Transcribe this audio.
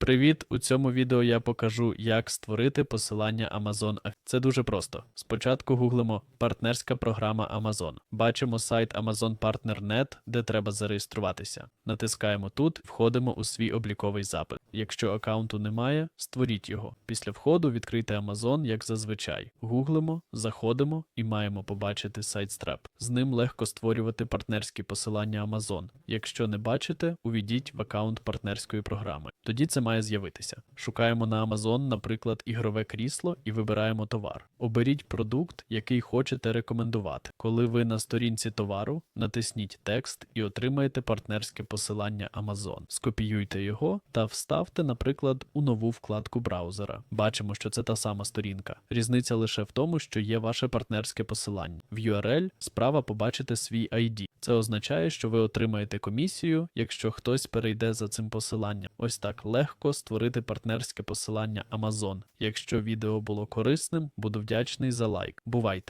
Привіт! У цьому відео я покажу, як створити посилання Amazon. Це дуже просто. Спочатку гуглимо партнерська програма Amazon. Бачимо сайт Amazon Partner.net, де треба зареєструватися. Натискаємо тут, входимо у свій обліковий запит. Якщо аккаунту немає, створіть його. Після входу відкрийте Amazon, як зазвичай. Гуглимо, заходимо і маємо побачити сайт Stripe. З ним легко створювати партнерські посилання Amazon. Якщо не бачите, увійдіть в аккаунт партнерської програми. Тоді це має з'явитися. Шукаємо на Amazon, наприклад, ігрове крісло і вибираємо товар. Оберіть продукт, який хочете рекомендувати. Коли ви на сторінці товару, натисніть текст і отримаєте партнерське посилання Amazon. Скопіюйте його та вставте, наприклад, у нову вкладку браузера. Бачимо, що це та сама сторінка. Різниця лише в тому, що є ваше партнерське посилання. В URL справа побачите свій ID. Це означає, що ви отримаєте комісію, якщо хтось перейде за цим посиланням. Ось так легко створити партнерське посилання Amazon. Якщо відео було корисним, буду вдячний за лайк. Бувайте!